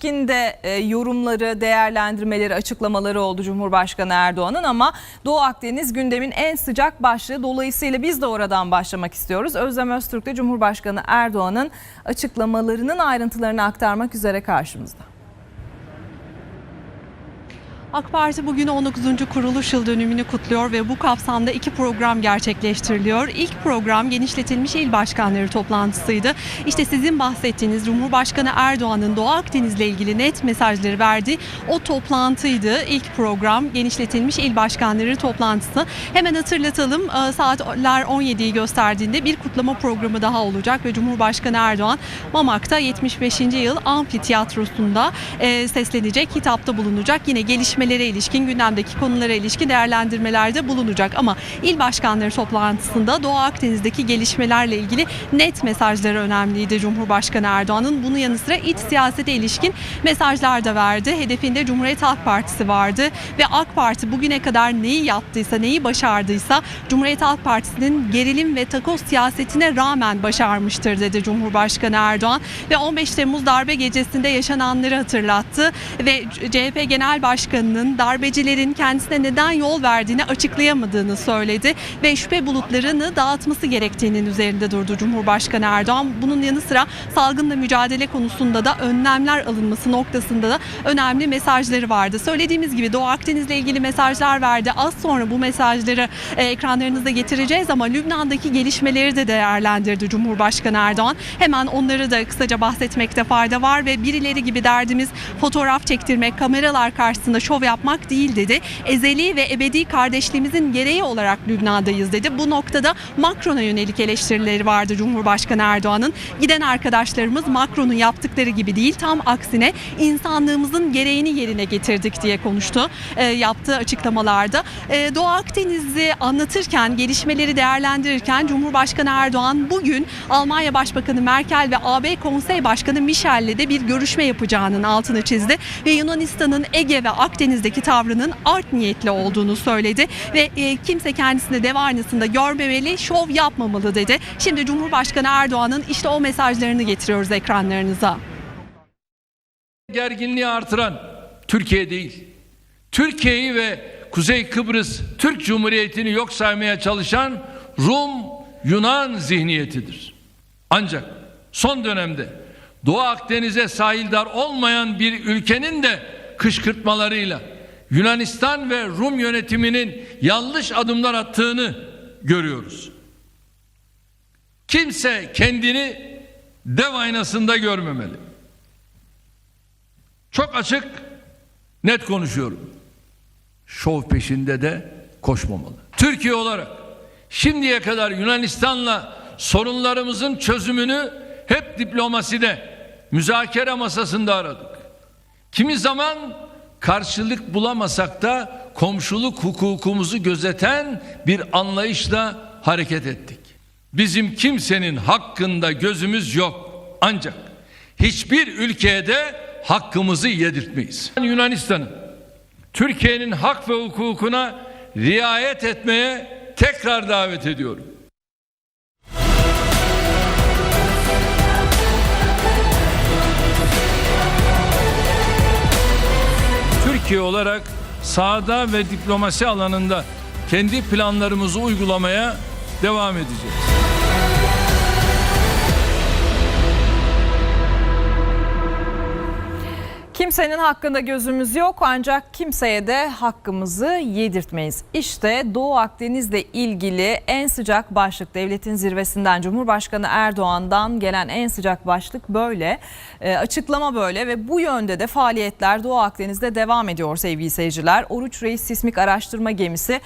ilişkin de e, yorumları, değerlendirmeleri, açıklamaları oldu Cumhurbaşkanı Erdoğan'ın ama Doğu Akdeniz gündemin en sıcak başlığı. Dolayısıyla biz de oradan başlamak istiyoruz. Özlem Öztürk de Cumhurbaşkanı Erdoğan'ın açıklamalarının ayrıntılarını aktarmak üzere karşımızda. AK Parti bugün 19. kuruluş yıl dönümünü kutluyor ve bu kapsamda iki program gerçekleştiriliyor. İlk program genişletilmiş il başkanları toplantısıydı. İşte sizin bahsettiğiniz Cumhurbaşkanı Erdoğan'ın Doğu Akdeniz'le ilgili net mesajları verdiği o toplantıydı. İlk program genişletilmiş il başkanları toplantısı. Hemen hatırlatalım e, saatler 17'yi gösterdiğinde bir kutlama programı daha olacak ve Cumhurbaşkanı Erdoğan Mamak'ta 75. yıl amfiteyatrosunda e, seslenecek, hitapta bulunacak. Yine gelişmelere ilişkin, gündemdeki konulara ilişkin değerlendirmelerde bulunacak. Ama il başkanları toplantısında Doğu Akdeniz'deki gelişmelerle ilgili net mesajları önemliydi Cumhurbaşkanı Erdoğan'ın. Bunun yanı sıra iç siyasete ilişkin mesajlar da verdi. Hedefinde Cumhuriyet Halk Partisi vardı ve AK Parti bugüne kadar neyi yaptıysa, neyi başardıysa Cumhuriyet Halk Partisi'nin gerilim ve takoz siyasetine rağmen başarmıştır dedi Cumhurbaşkanı Erdoğan ve 15 Temmuz darbe gecesinde yaşananları hatırlattı ve CHP Genel Başkanı'nın darbecilerin kendisine neden yol verdiğini açıklayamadığını söyledi ve şüphe bulutlarını dağıtması gerektiğinin üzerinde durdu Cumhurbaşkanı Erdoğan. Bunun yanı sıra salgınla mücadele konusunda da önlemler alınması noktasında da önemli mesajları vardı. Söylediğimiz gibi Doğu Akdeniz'le ilgili mesajlar verdi. Az sonra bu mesajları e, ekranlarınıza getireceğiz ama Lübnan'daki gelişmeleri de değerlendirdi Cumhurbaşkanı Erdoğan. Hemen onları da kısaca bahsetmekte fayda var ve birileri gibi derdimiz fotoğraf çektirmek, kameralar karşısında şov yapmak değil dedi. Ezeli ve ebedi kardeşliğimizin gereği olarak Lübnan'dayız dedi. Bu noktada Macron'a yönelik eleştirileri vardı Cumhurbaşkanı Erdoğan'ın. Giden arkadaşlarımız Macron'un yaptıkları gibi değil tam aksine insanlığımızın gereğini yerine getirdik diye konuştu e, yaptığı açıklamalarda. E, Doğu Akdeniz'i anlatırken, gelişmeleri değerlendirirken Cumhurbaşkanı Erdoğan bugün Almanya Başbakanı Merkel ve AB Konsey Başkanı Michel'le de bir görüşme yapacağının altını çizdi ve Yunanistan'ın Ege ve Akdeniz'deki tavrının art niyetli olduğunu söyledi ve e, kimse kendisini dev aynasında görmemeli, şov yapmamalı dedi. Şimdi Cumhurbaşkanı Erdoğan'ın işte o mesajlarını getiriyoruz ekranlarınıza. gerginliği artıran Türkiye değil. Türkiye'yi ve Kuzey Kıbrıs Türk Cumhuriyeti'ni yok saymaya çalışan Rum Yunan zihniyetidir. Ancak son dönemde Doğu Akdeniz'e sahildar olmayan bir ülkenin de kışkırtmalarıyla Yunanistan ve Rum yönetiminin yanlış adımlar attığını görüyoruz. Kimse kendini dev aynasında görmemeli. Çok açık, net konuşuyorum. Şov peşinde de koşmamalı. Türkiye olarak şimdiye kadar Yunanistan'la sorunlarımızın çözümünü hep diplomaside, müzakere masasında aradık. Kimi zaman karşılık bulamasak da komşuluk hukukumuzu gözeten bir anlayışla hareket ettik. Bizim kimsenin hakkında gözümüz yok. Ancak hiçbir ülkeye de hakkımızı yedirtmeyiz. Yunanistan'ın Türkiye'nin hak ve hukukuna riayet etmeye tekrar davet ediyorum. Türkiye olarak sahada ve diplomasi alanında kendi planlarımızı uygulamaya devam edeceğiz. Kimsenin hakkında gözümüz yok ancak kimseye de hakkımızı yedirtmeyiz. İşte Doğu Akdeniz'le ilgili en sıcak başlık devletin zirvesinden Cumhurbaşkanı Erdoğan'dan gelen en sıcak başlık böyle. Ee, açıklama böyle ve bu yönde de faaliyetler Doğu Akdeniz'de devam ediyor sevgili seyirciler. Oruç Reis Sismik Araştırma Gemisi